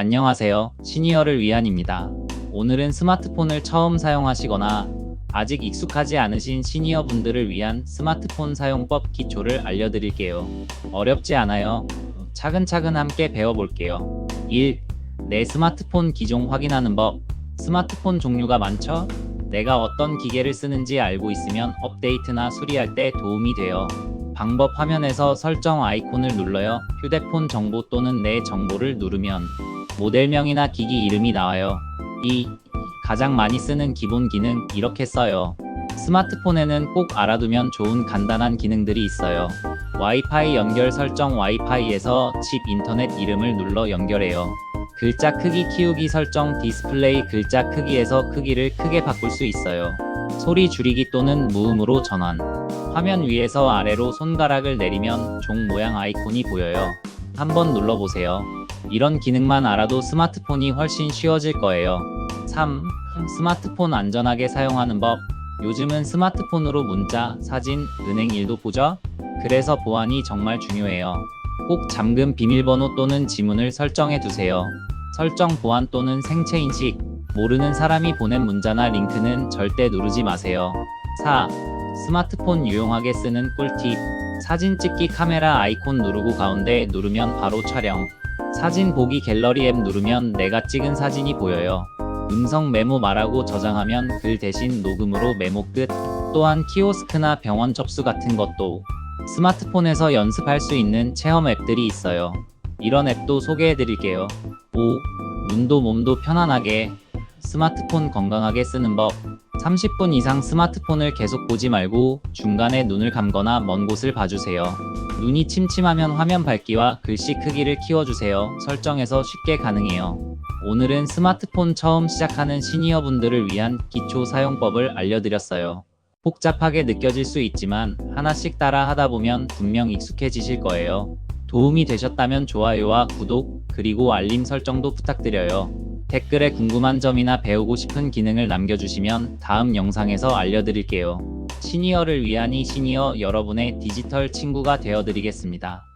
안녕하세요. 시니어를 위한입니다. 오늘은 스마트폰을 처음 사용하시거나 아직 익숙하지 않으신 시니어 분들을 위한 스마트폰 사용법 기초를 알려드릴게요. 어렵지 않아요. 차근차근 함께 배워볼게요. 1. 내 스마트폰 기종 확인하는 법. 스마트폰 종류가 많죠? 내가 어떤 기계를 쓰는지 알고 있으면 업데이트나 수리할 때 도움이 돼요. 방법 화면에서 설정 아이콘을 눌러요. 휴대폰 정보 또는 내 정보를 누르면 모델명이나 기기 이름이 나와요. 2. 가장 많이 쓰는 기본 기능 이렇게 써요. 스마트폰에는 꼭 알아두면 좋은 간단한 기능들이 있어요. 와이파이 연결 설정 와이파이에서 칩 인터넷 이름을 눌러 연결해요. 글자 크기 키우기 설정 디스플레이 글자 크기에서 크기를 크게 바꿀 수 있어요. 소리 줄이기 또는 무음으로 전환. 화면 위에서 아래로 손가락을 내리면 종 모양 아이콘이 보여요. 한번 눌러보세요. 이런 기능만 알아도 스마트폰이 훨씬 쉬워질 거예요. 3. 스마트폰 안전하게 사용하는 법. 요즘은 스마트폰으로 문자, 사진, 은행 일도 보죠? 그래서 보안이 정말 중요해요. 꼭 잠금 비밀번호 또는 지문을 설정해 두세요. 설정 보안 또는 생체 인식. 모르는 사람이 보낸 문자나 링크는 절대 누르지 마세요. 4. 스마트폰 유용하게 쓰는 꿀팁. 사진 찍기 카메라 아이콘 누르고 가운데 누르면 바로 촬영. 사진 보기 갤러리 앱 누르면 내가 찍은 사진이 보여요. 음성 메모 말하고 저장하면 글 대신 녹음으로 메모 끝. 또한 키오스크나 병원 접수 같은 것도 스마트폰에서 연습할 수 있는 체험 앱들이 있어요. 이런 앱도 소개해 드릴게요. 5. 눈도 몸도 편안하게 스마트폰 건강하게 쓰는 법. 30분 이상 스마트폰을 계속 보지 말고 중간에 눈을 감거나 먼 곳을 봐주세요. 눈이 침침하면 화면 밝기와 글씨 크기를 키워주세요. 설정해서 쉽게 가능해요. 오늘은 스마트폰 처음 시작하는 시니어 분들을 위한 기초 사용법을 알려드렸어요. 복잡하게 느껴질 수 있지만 하나씩 따라 하다 보면 분명 익숙해지실 거예요. 도움이 되셨다면 좋아요와 구독, 그리고 알림 설정도 부탁드려요. 댓글에 궁금한 점이나 배우고 싶은 기능을 남겨주시면 다음 영상에서 알려드릴게요. 시니어를 위한 이 시니어 여러분의 디지털 친구가 되어드리겠습니다.